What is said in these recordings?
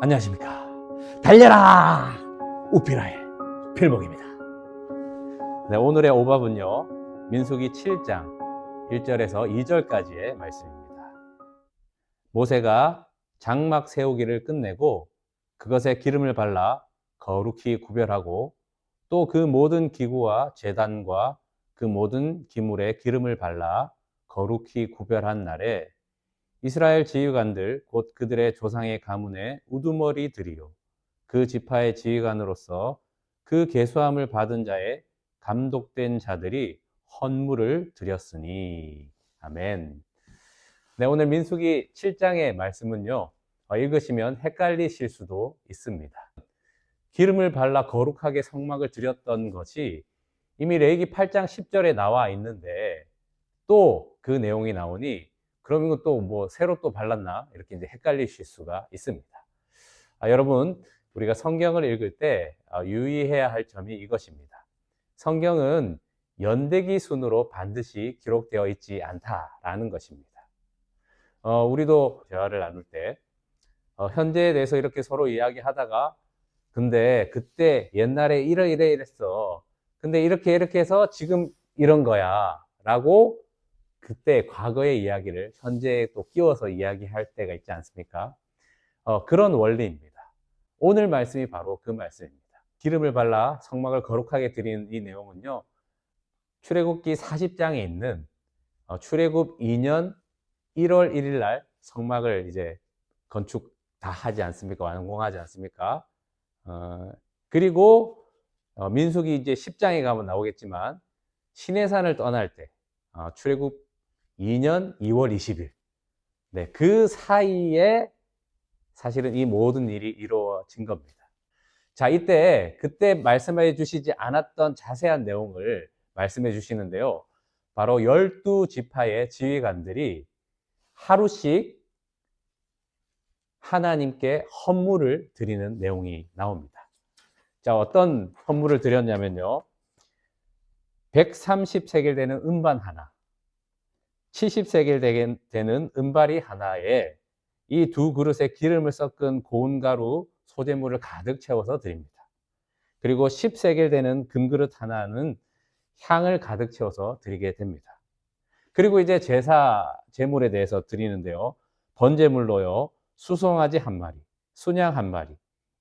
안녕하십니까. 달려라! 우피라의 필목입니다. 네, 오늘의 오밥은요, 민수기 7장 1절에서 2절까지의 말씀입니다. 모세가 장막 세우기를 끝내고 그것에 기름을 발라 거룩히 구별하고 또 그 모든 기구와 재단과 그 모든 기물에 기름을 발라 거룩히 구별한 날에 이스라엘 지휘관들 곧 그들의 조상의 가문의 우두머리들이요 그 지파의 지휘관으로서 그 계수함을 받은 자의 감독된 자들이 헌물을 드렸으니 아멘. 네, 오늘 민수기 7장의 말씀은요. 어, 읽으시면 헷갈리실 수도 있습니다. 기름을 발라 거룩하게 성막을 드렸던 것이 이미 레이기 8장 10절에 나와 있는데 또 그 내용이 나오니 그럼 이거 또뭐 새로 또 발랐나? 이렇게 이제 헷갈리실 수가 있습니다. 아, 여러분, 우리가 성경을 읽을 때 아, 유의해야 할 점이 이것입니다. 성경은 연대기 순으로 반드시 기록되어 있지 않다라는 것입니다. 어, 우리도 대화를 나눌 때 어, 현재에 대해서 이렇게 서로 이야기하다가 근데 그때 옛날에 이래 이래 이랬어. 근데 이렇게 이렇게 해서 지금 이런 거야. 라고 그때 과거의 이야기를 현재에 또 끼워서 이야기할 때가 있지 않습니까? 어, 그런 원리입니다. 오늘 말씀이 바로 그 말씀입니다. 기름을 발라 성막을 거룩하게 드리는 이 내용은요, 출애굽기 40장에 있는 어, 출애굽 2년 1월 1일 날 성막을 이제 건축 다 하지 않습니까? 완공하지 않습니까? 어, 그리고 어, 민수기 이제 10장에 가면 나오겠지만 시내산을 떠날 때 어, 출애굽 2년 2월 20일 네, 그 사이에 사실은 이 모든 일이 이루어진 겁니다. 자, 이때 그때 말씀해 주시지 않았던 자세한 내용을 말씀해 주시는데요. 바로 열두 지파의 지휘관들이 하루씩 하나님께 헌물을 드리는 내용이 나옵니다. 자, 어떤 헌물을 드렸냐면요. 130세겔 되는 음반 하나, 70세겔 되는 은발이 하나에 이 두 그릇에 기름을 섞은 고운 가루 소재물을 가득 채워서 드립니다. 그리고 10세겔 되는 금그릇 하나는 향을 가득 채워서 드리게 됩니다. 그리고 이제 제사 제물에 대해서 드리는데요. 번제물로요. 수송아지 한 마리, 순양 한 마리,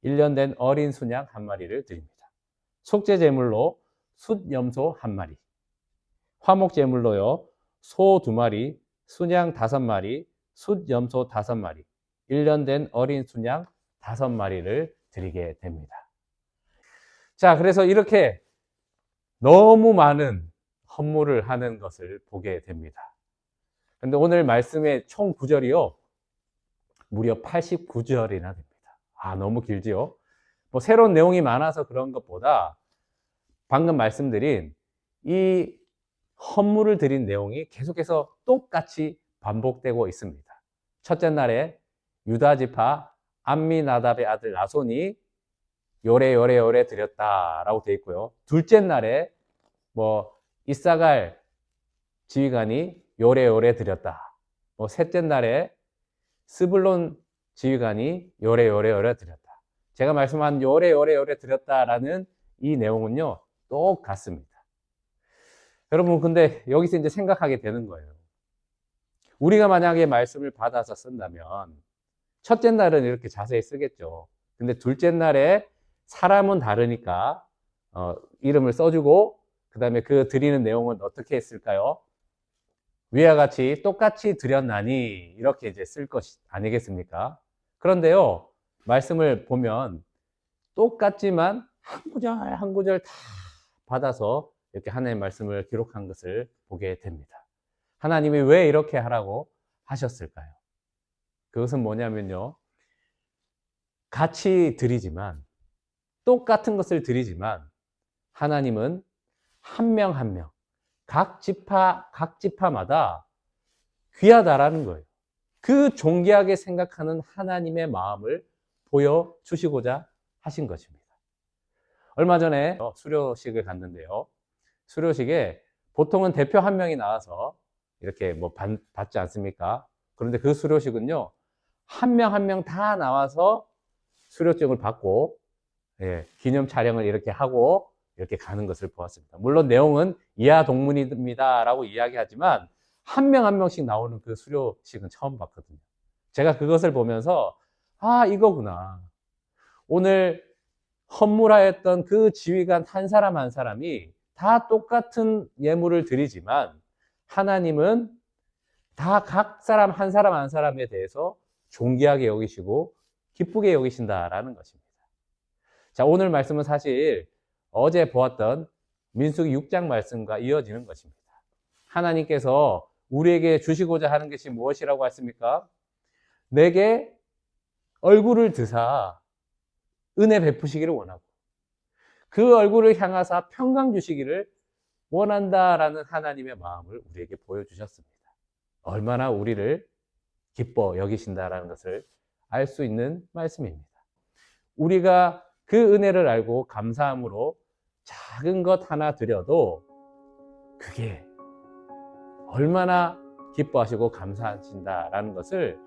1년 된 어린 순양 한 마리를 드립니다. 속죄 제물로 숫염소 한 마리, 화목 제물로요. 소 두 마리, 순양 다섯 마리, 숫염소 다섯 마리, 1년 된 어린 순양 다섯 마리를 드리게 됩니다. 자, 그래서 이렇게 너무 많은 헌물을 하는 것을 보게 됩니다. 근데 오늘 말씀의 총 구절이요. 무려 89절이나 됩니다. 아, 너무 길지요? 뭐 새로운 내용이 많아서 그런 것보다 방금 말씀드린 이 헌물을 드린 내용이 계속해서 똑같이 반복되고 있습니다. 첫째 날에 유다 지파 암미나답의 아들 나손이 요래 요래 요래 드렸다라고 되어 있고요. 둘째 날에 뭐 이사갈 지휘관이 요래 요래 드렸다. 뭐 셋째 날에 스불론 지휘관이 요래 요래 요래 드렸다. 제가 말씀한 요래 요래 요래 드렸다라는 이 내용은요 똑같습니다. 여러분 근데 여기서 이제 생각하게 되는 거예요. 우리가 만약에 말씀을 받아서 쓴다면 첫째 날은 이렇게 자세히 쓰겠죠. 근데 둘째 날에 사람은 다르니까 어, 이름을 써주고 그 다음에 그 드리는 내용은 어떻게 했을까요? 위와 같이 똑같이 드렸나니 이렇게 이제 쓸 것이 아니겠습니까? 그런데요 말씀을 보면 똑같지만 한 구절 한 구절 다 받아서 이렇게 하나님의 말씀을 기록한 것을 보게 됩니다. 하나님이 왜 이렇게 하라고 하셨을까요? 그것은 뭐냐면요. 같이 드리지만, 똑같은 것을 드리지만, 하나님은 한 명 한 명, 각 지파, 각 지파마다 귀하다라는 거예요. 그 존귀하게 생각하는 하나님의 마음을 보여 주시고자 하신 것입니다. 얼마 전에 수료식을 갔는데요. 수료식에 보통은 대표 한 명이 나와서 이렇게 뭐 받, 받지 않습니까? 그런데 그 수료식은요, 한 명 한 명 다 나와서 수료증을 받고 예, 기념 촬영을 이렇게 하고 이렇게 가는 것을 보았습니다. 물론 내용은 이하 동문입니다라고 이야기하지만 한 명한 명씩 나오는 그 수료식은 처음 봤거든요. 제가 그것을 보면서 아 이거구나. 오늘 헌물하였던 그 지휘관 한 사람 한 사람이 다 똑같은 예물을 드리지만 하나님은 다 각 사람 한 사람 한 사람에 대해서 존귀하게 여기시고 기쁘게 여기신다라는 것입니다. 자, 오늘 말씀은 사실 어제 보았던 민수기 6장 말씀과 이어지는 것입니다. 하나님께서 우리에게 주시고자 하는 것이 무엇이라고 했습니까? 내게 얼굴을 드사 은혜 베푸시기를 원하고 그 얼굴을 향하사 평강 주시기를 원한다라는 하나님의 마음을 우리에게 보여주셨습니다. 얼마나 우리를 기뻐 여기신다라는 것을 알 수 있는 말씀입니다. 우리가 그 은혜를 알고 감사함으로 작은 것 하나 드려도 그게 얼마나 기뻐하시고 감사하신다라는 것을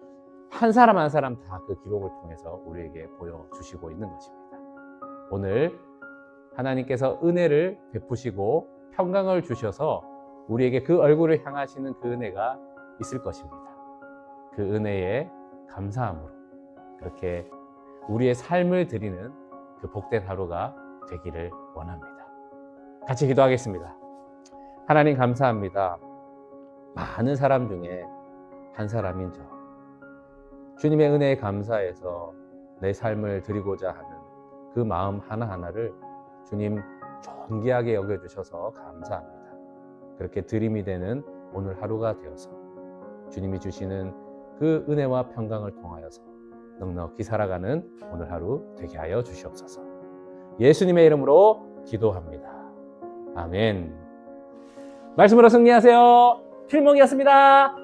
한 사람 한 사람 다 그 기록을 통해서 우리에게 보여주시고 있는 것입니다. 오늘 하나님께서 은혜를 베푸시고 평강을 주셔서 우리에게 그 얼굴을 향하시는 그 은혜가 있을 것입니다. 그 은혜에 감사함으로 그렇게 우리의 삶을 드리는 그 복된 하루가 되기를 원합니다. 같이 기도하겠습니다. 하나님 감사합니다. 많은 사람 중에 한 사람인 저. 주님의 은혜에 감사해서 내 삶을 드리고자 하는 그 마음 하나하나를 주님 존귀하게 여겨주셔서 감사합니다. 그렇게 드림이 되는 오늘 하루가 되어서 주님이 주시는 그 은혜와 평강을 통하여서 넉넉히 살아가는 오늘 하루 되게 하여 주시옵소서. 예수님의 이름으로 기도합니다. 아멘. 말씀으로 승리하세요. 필목이었습니다.